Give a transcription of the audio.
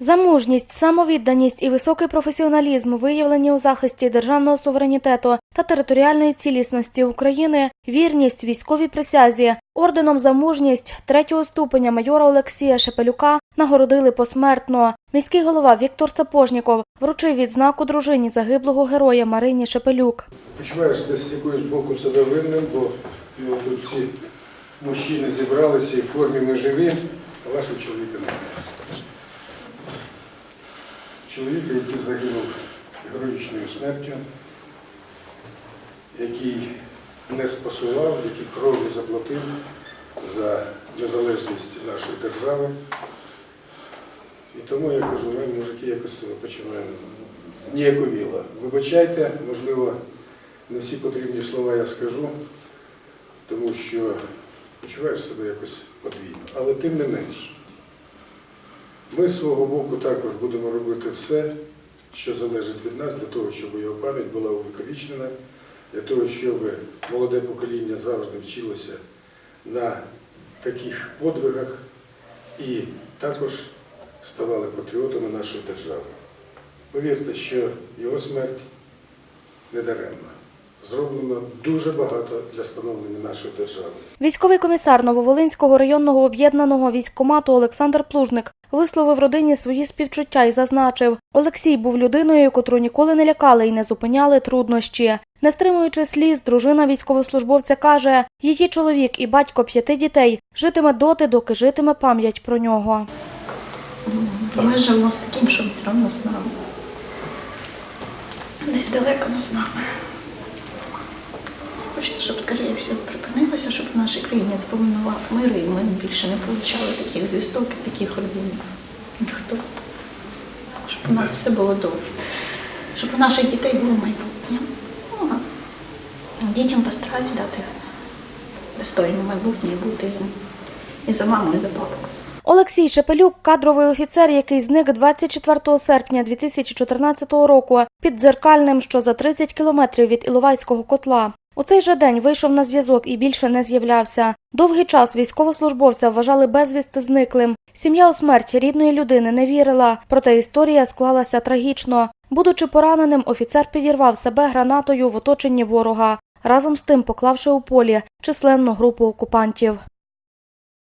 За мужність, самовідданість і високий професіоналізм, виявлені у захисті державного суверенітету та територіальної цілісності України, вірність військовій присязі, орденом за мужність третього ступеня майора Олексія Шепелюка нагородили посмертно. Міський голова Віктор Сапожніков вручив відзнаку дружині загиблого героя Марині Шепелюк. Почуваєш десь з якогось боку себе винним, бо ну, тут всі мужчини зібралися і в формі ми живі, а вашого чоловіка немає. Чоловіка, який загинув героїчною смертю, який не спасував, який кров'ю заплатив за незалежність нашої держави. І тому я кажу, ми, мужики, якось себе почуваємо зніяковіло. Вибачайте, можливо, не всі потрібні слова я скажу, тому що почуваєш себе якось подвійно. Але тим не менш, ми з свого боку також будемо робити все, що залежить від нас, для того, щоб його пам'ять була увіковічнена, для того, щоб молоде покоління завжди вчилося на таких подвигах і також ставали патріотами нашої держави. Повірте, що його смерть не даремна. Зроблено дуже багато для становлення нашої держави. Військовий комісар Нововолинського районного об'єднаного військкомату Олександр Плужник висловив родині свої співчуття і зазначив, Олексій був людиною, котру ніколи не лякали і не зупиняли труднощі. Не стримуючи сліз, дружина військовослужбовця каже, її чоловік і батько п'яти дітей житиме доти, доки житиме пам'ять про нього. Ми живемо з таким, що все одно з нами. Десь далеко но з нами. Хочете, щоб скоріше припинилося, щоб в нашій країні запоминував мир, і ми більше не отримали таких звісток і таких родин. Ніхто. Щоб у нас все було добре. Щоб у наших дітей було майбутнє. Ну, дітям постараюсь дати достойне майбутнє і бути їм і за маму, і за папу. Олексій Шепелюк – кадровий офіцер, який зник 24 серпня 2014 року під Дзеркальним, що за 30 кілометрів від Іловайського котла. У цей же день вийшов на зв'язок і більше не з'являвся. Довгий час військовослужбовця вважали безвісти зниклим. Сім'я у смерть рідної людини не вірила, проте історія склалася трагічно. Будучи пораненим, офіцер підірвав себе гранатою в оточенні ворога, разом з тим поклавши у полі численну групу окупантів.